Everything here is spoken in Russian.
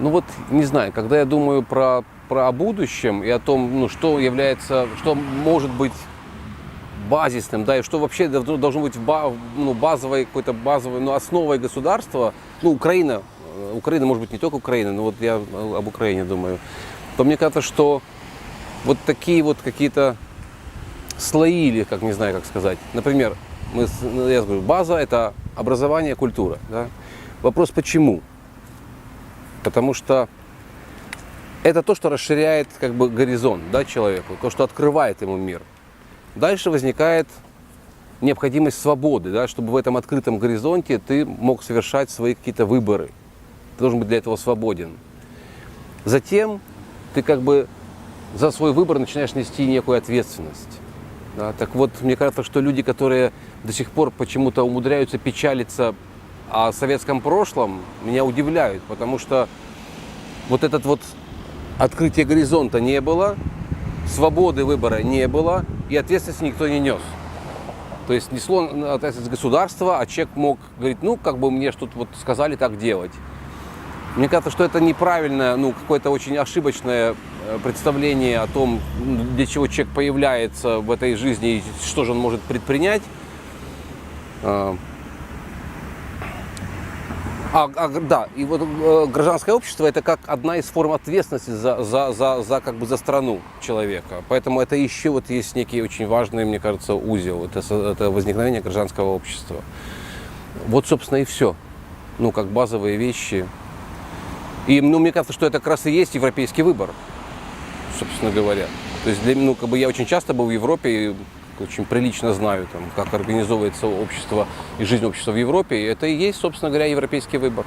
Ну вот, не знаю, когда я думаю про, про будущем и о том, ну, что является, что может быть базисным, да, и что вообще должно быть ну, базовой, какой-то базовой, ну, основой государства, ну, Украина, э, Украина, может быть, не только Украина, но вот я об Украине думаю, то мне кажется, что вот такие вот какие-то слои или, как не знаю, как сказать. Например, мы, ну, я говорю, база – это образование, культура. Да? Вопрос почему? Потому что это то, что расширяет как бы горизонт да, человеку, то, что открывает ему мир. Дальше возникает необходимость свободы, да, чтобы в этом открытом горизонте ты мог совершать свои какие-то выборы. Ты должен быть для этого свободен. Затем ты как бы за свой выбор начинаешь нести некую ответственность. Да, так вот, мне кажется, что люди, которые до сих пор почему-то умудряются печалиться о советском прошлом, меня удивляют, потому что вот этот вот открытие горизонта не было, свободы выбора не было, и ответственности никто не нес. То есть несло ответственность государства, а человек мог говорить, ну, как бы мне что-то вот сказали так делать. Мне кажется, что это неправильное, ну, какое-то очень ошибочное э, представление о том, для чего человек появляется в этой жизни и что же он может предпринять. А, а, да, и вот э, гражданское общество это как одна из форм ответственности за, за, за, за, как бы за страну человека. Поэтому это еще вот есть некий очень важный, мне кажется, узел. Это, это возникновение гражданского общества. Вот, собственно, и все. Ну, как базовые вещи. И ну, мне кажется, что это как раз и есть европейский выбор, собственно говоря. То есть, для, ну, как бы я очень часто был в Европе и очень прилично знаю, там, как организовывается общество и жизнь общества в Европе. И это и есть, собственно говоря, европейский выбор.